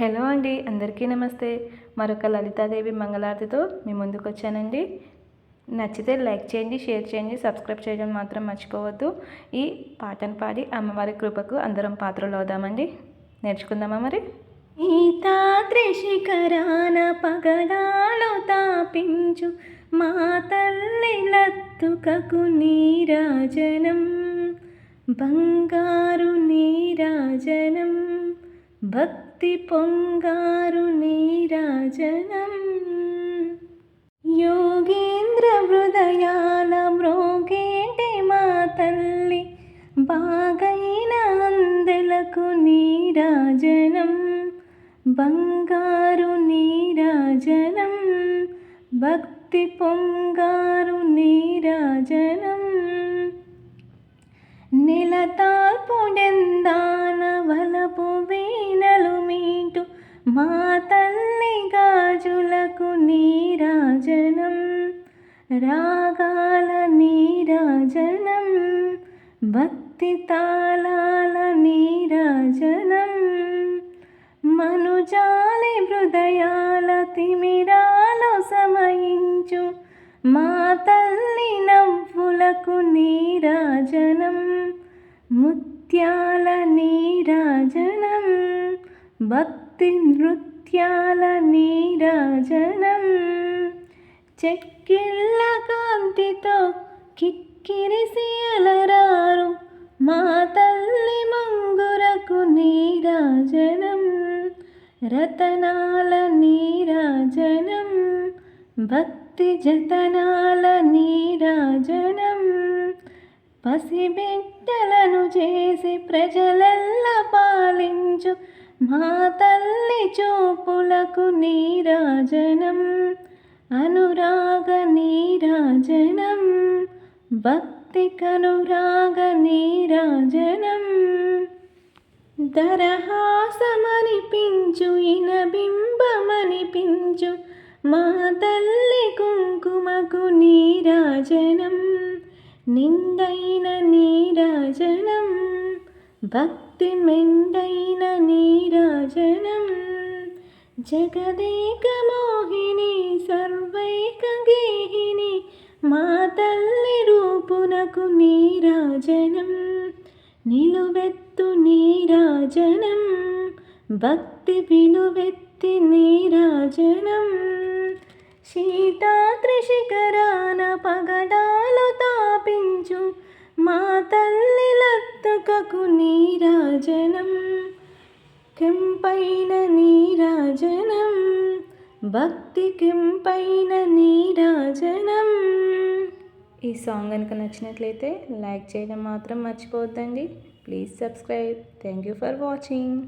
Hello అండి అందరికీ నమస్తే. మరొక లలితాదేవి మంగళారతితో మీ ముందుకు వచ్చానండి. నచ్చితే లైక్ చేయండి షేర్ చేయండి సబ్స్క్రైబ్ చేయడం మాత్రం మర్చిపోవద్దు. ఈ పాటను పాడి అమ్మవారి కృపకు అందరం పాత్రలు అవుదామండి. నేర్చుకుందామా మరి? శిఖరాన పగడాలు తాపించు మా తల్లి లత్తుకకు నీరాజనం. బంగారు నీరాజనం. భక్తి భక్తి పొంగారు నీరాజనం యోగేంద్ర హృదయాల మ్రోగేటి మా తల్లి బాగైన అందలకు నీరాజనం బంగారు నీరాజనం భక్తి పొంగారు నీరాజనం నెలతాల్పుడెందాన వలపు వే మీటు మా తల్లి గాజులకు నీరాజనం రాగాల నీరాజనం భక్తి తాళాల నీరాజనం మనుజాలి హృదయాల తిమిరాలు సమయించు మా తల్లి నవ్వులకు నీరాజనం ముత్యాల నీరాజనం భక్తి నృత్యాల నీరాజనం. చెక్కిళ్ళ కాంతితో కిక్కిరిసి అలరారు మా తల్లి మంగురకు నీరాజనం. రతనాల నీరాజనం భక్తి జతనాల నీరాజనం. పసిబిడ్డలను చేసి ప్రజలల్లా పాలించు మా తల్లి చూపులకు నీరాజనం అనురాగ నీరాజనం భక్తి కనురాగ నీరాజనం. దరహాసమనిపించు ఇనబింబమనిపించు మా తల్లి కుంకుమకు నీరాజనం నిందైన నీరాజనం. భక్తి మెండైన నీరాజనం జగదేక మోహిని సర్వైక గేహిని మా తల్లి రూపునకు నీరాజనం నిలువెత్తు నీరాజనం భక్తి విలువెత్తి నీరాజనం శీతాద్రి శిఖరాన లత్తుకకు నీరాజనం కెంపైన నీరాజనం భక్తి కెంపైన నీరాజనం ఈ సాంగ్ కనుక నచ్చినట్లయితే లైక్ చేయడం మాత్రం మర్చిపోవద్దండి. Please subscribe. Thank you for watching.